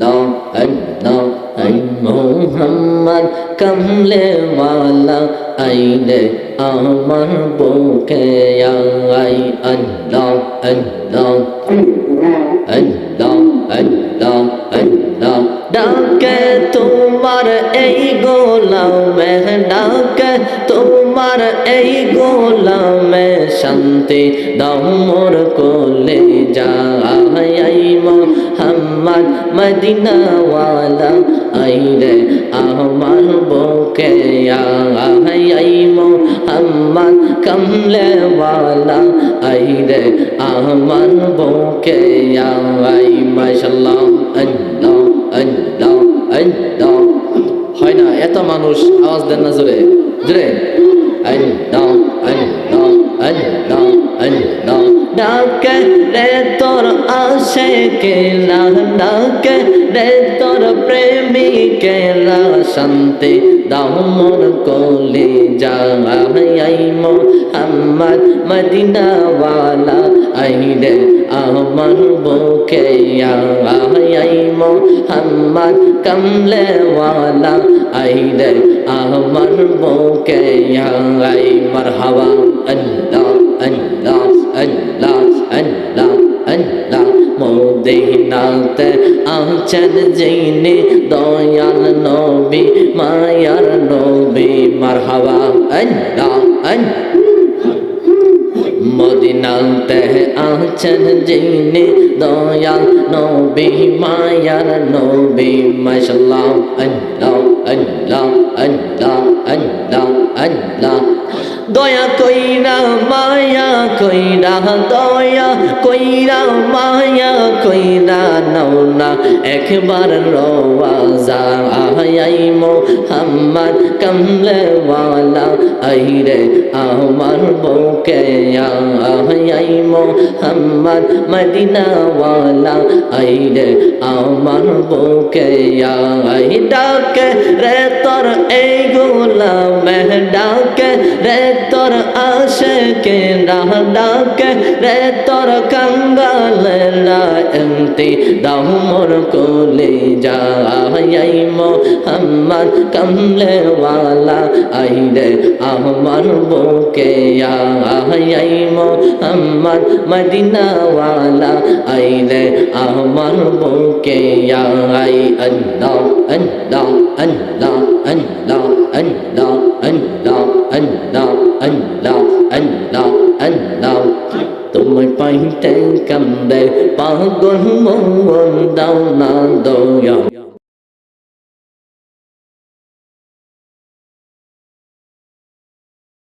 আল্লাহ আল্লাহ I Mohammad, কমলে ওয়ালা আইলে আমার বুকে আই আল্লাহ আল্লাহ আল্লাহ আল্লাহ আল্লাহ। ডাকে তোমার এই গোলামে ডাকে, তোমার এই গোলামে শান্তি দাও মোর কোলে যাই মোহাম্মদ মদিনা ওয়ালা আইরে আমার বুকে আই মোহাম্মদ কমলে ওয়ালা আইরে আমার বুকে আই মাশাল্লাহ আল্লাহ আল্লাহ আল্লাহ। হয় না, এত মানুষ আওয়াজ দেন না জোরে জোরে। আল্লাহ আল্লাহ। ডাকে রে তোর আশে কেলা ডাকে রে তোর প্রেমিকে লা শান্তি দাও মোর কোলে যাই মোহাম্মদ মদিনা ওয়ালা আইরে আমার বুকে আই মোহাম্মদ কমলে ওয়ালা আইরে আমার বুকে আই মারহাবা মদিনাতে আচল জৈনে দয়াল নবী, মায়ার নবী। মারহাবা, আল্লাহ মদিনাতে আচল জৈনে দয়াল নবী, মায়ার নবী। মাশাল্লাহ আল্লাহ আল্লাহ আল্লাহ আল্লাহ আল্লাহ। দয়া কইরা মায়া কইরা দয়া কইরা মায়া কইরা নাও না। একবার রওয়াজা আই মোহাম্মদ কমলে ওয়ালা আইরে আমার বউকে আই মোহাম্মদ মদিনা ওয়ালা আইরে আমার বউকে আই ডাকে রে তোর এই গোলাম ডাকে। রে তোর আশে কে ডাকে রে তোর কঙ্গাল এমতি দাও মোর কোলে যাই মোহাম্মদ কমলে ওয়ালা আইরে আমার বুকে আই মোহাম্মদ মদিনা ওয়ালা আইরে আমার বুকে আই আল্লাহ আল্লাহ আল্লাহ আল্লাহ আল্লাহ আল্লাহ। আল্লাহ আল্লাহ আল্লাহ আল্লাহ তোমার পাইতে কান্দে পাগল মন দাও না দয়া